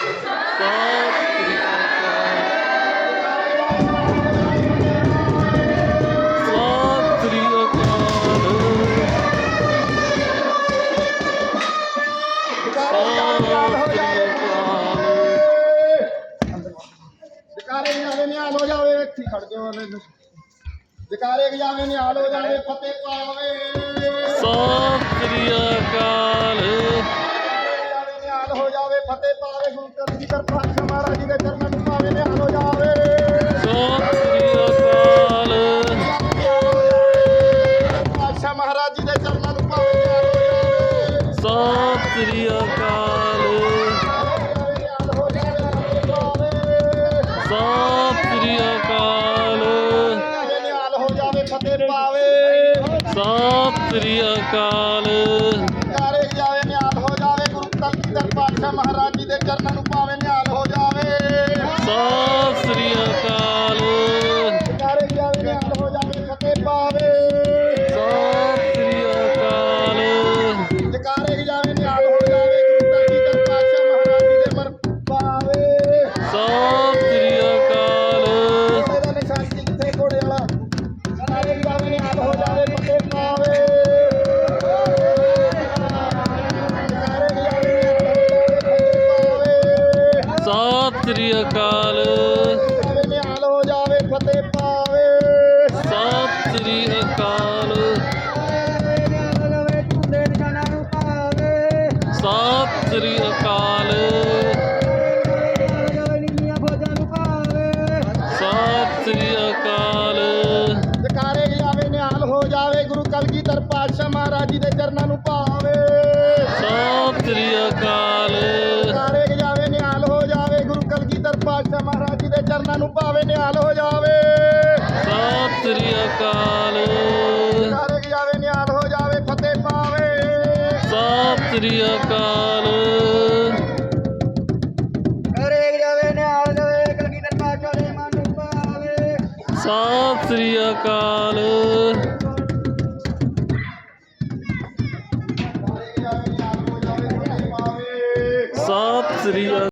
ਸ੍ਰੀ ਅਕਾਲ ਜਕਾਰੇ ਜਾਵੇ ਨਿਹਾਲ ਹੋ ਜਾਵੇ ਖੜ ਜਾਓ ਜਕਾਰੇ ਜਾਵੇ ਜਾਵੇ, ਫਤਿਹ ਪਾਵੇ। ਸਤਿ ਸ੍ਰੀ ਅਕਾਲ। ਫਤਿਹ ਪਾਵੇ ਗੁਰੂ ਕਰਦੀ ਕਰਪਾ ਮਹਾਰਾਜ ਜੀ ਦੇ ਚਰਨਾਂ ਨੂੰ ਪਾਵੇ ਨਿਹਾਲ ਹੋ ਜਾਵੇ। ਸਤਿ ਸ੍ਰੀ ਅਕਾਲ। ਪਾਤਸ਼ਾਹ ਮਹਾਰਾਜ ਜੀ ਦੇ ਚਰਨਾਂ ਨੂੰ ਪਾਵੇ ਨਿਹਾਲ ਹੋ ਜਾਵੇ। ਸਤਿ ਸ੍ਰੀ ਅਕਾਲ। ਨਿਹਾਲ ਹੋ ਜਾਵੇ ਪਾਵੇ ਸਤਿ ਸ੍ਰੀ ਅਕਾਲ। ਜਾਵੇ ਨਿਹਾਲ ਹੋ ਜਾਵੇ ਫਤਿਹ ਪਾਵੇ। ਸਤਿ ਸ੍ਰੀ ਅਕਾਲ। ਚਰਨਾਂ ਨੂੰ ਪਾਵੇ ਨਿਹਾਲ ਹੋ ਜਾਵੇ। ਸਤਿ ਸ੍ਰੀ ਅਕਾਲ। ਜਕਾਰੇ ਜਾਵੇ ਨਿਹਾਲ ਹੋ ਜਾਵੇ ਫਤਿਹ ਪਾਵੇ। ਸਤਿ ਸ੍ਰੀ ਅਕਾਲ। ਜਾਵੇ ਨਿਹਾਲ ਹੋ ਜਾਵੇ ਫਤਿਹ ਪਾਵੇ ਸਤਿ ਸ੍ਰੀ ਅਕਾਲ। ਸਤਿ ਸ੍ਰੀ ਅਕਾਲ। ਜਕਾਰੇ ਜਾਵੇ ਨਿਹਾਲ ਹੋ ਜਾਵੇ ਗੁਰੂ ਕਲਗੀਧਰ ਪਾਤਸ਼ਾਹ ਮਹਾਰਾਜ ਜੀ ਦੇ ਚਰਨਾਂ ਨੂੰ ਪਾਵੇ ਸਤਿ ਚਰਨਾਂ ਨੂੰ ਭਾਵੇਂ ਨਿਹਾਲ ਹੋ ਜਾਵੇ। ਸਤਿ ਸ੍ਰੀ ਅਕਾਲ। ਸਾਰੇ ਜਾਵੇ ਨਿਹਾਲ ਹੋ ਜਾਵੇ ਫਤਿਹ ਪਾਵੇ। ਸਤਿ ਸ੍ਰੀ ਅਕਾਲ। ਸਤਿ ਸ੍ਰੀ ਅਕਾਲ। ਸਤਿ ਸ੍ਰੀ